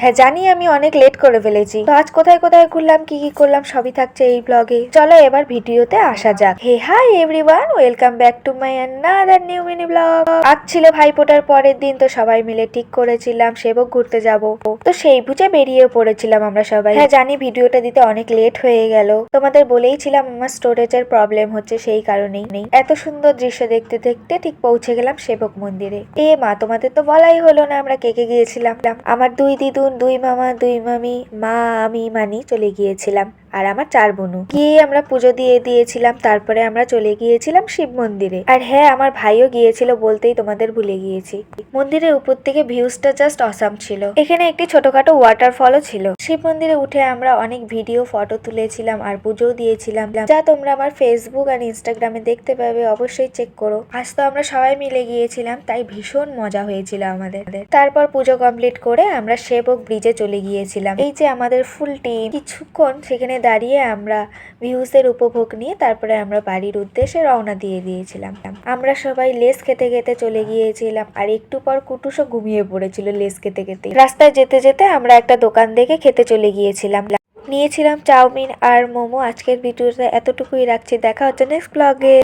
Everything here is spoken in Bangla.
হ্যাঁ জানি আমি অনেক লেট করে ফেলেছি। তো আজ কোথায় কোথায় ঘুরলাম, কি কি করলাম, সবই থাকছে এই ব্লগে চলো এবার ভিডিওতে আসা যাক। Hey hi everyone welcome back to my another new mini blog আজ ছিল ভাইফোঁটার পরের দিন, তো সবাই মিলে ঠিক করেছিলাম, সেবক ঘুরতে যাব। তো সেই বুঝে বেরিয়ে পড়েছিলাম আমরা সবাই। হ্যাঁ জানি ভিডিওটা দিতে অনেক লেট হয়ে গেল। তোমাদের বলেইছিলাম আমার স্টোরেজের প্রবলেম হচ্ছে সেই কারণেই। নেই এত সুন্দর দৃশ্য দেখতে দেখতে ঠিক পৌঁছে গেলাম সেবক মন্দিরে। এ মা, তোমাদের তো বলাই হলো না আমরা কে কে গিয়েছিলাম। আমার দুই দিদুন দুই মামা, দুই মামি, মা, আমি, মানি চলে গিয়েছিলাম। আর আমার চার বোনু গিয়ে আমরা পুজো দিয়ে দিয়েছিলাম, তারপরে আমরা চলে গিয়েছিলাম শিব মন্দিরে। আর হ্যাঁ আমার ভাইও গিয়েছিল বলতেই তোমাদের ভুলে গিয়েছি। মন্দিরের উপর থেকে ভিউজটা জাস্ট অসাম ছিল। এখানে একটি ছোটখাটো ওয়াটারফলও ছিল। শিব মন্দিরে উঠে আমরা অনেক ভিডিও, ফটো তুলেছিলাম আর পুজোও দিয়েছিলাম। যা তোমরা আমার ফেসবুক আর ইনস্টাগ্রামে দেখতে পাবে, অবশ্যই চেক করো। আজ তো আমরা সবাই মিলে গিয়েছিলাম, তাই ভীষণ মজা হয়েছিল আমাদের। তারপর পুজো কমপ্লিট করে আমরা সেবক ব্রিজে চলে গিয়েছিলাম। এই যে আমাদের ফুল টিম কিছুক্ষণ সেখানে দাঁড়িয়ে আমরা ভিউসের উপভোগ নিয়ে তারপরে আমরা বাড়ির উদ্দেশ্যে রওনা দিয়ে দিয়েছিলাম। আমরা সবাই লেস খেতে খেতে চলে গিয়েছিলাম। আর একটু পর কুটুসও ঘুমিয়ে পড়েছিল লেস খেতে খেতে। রাস্তায় যেতে যেতে আমরা একটা দোকান দেখে খেতে চলে গিয়েছিলাম। নিয়েছিলাম চাউমিন আর মোমো। আজকের ভিডিওটা এতটুকুই রাখছি। দেখা হচ্ছে নেক্সট ব্লগে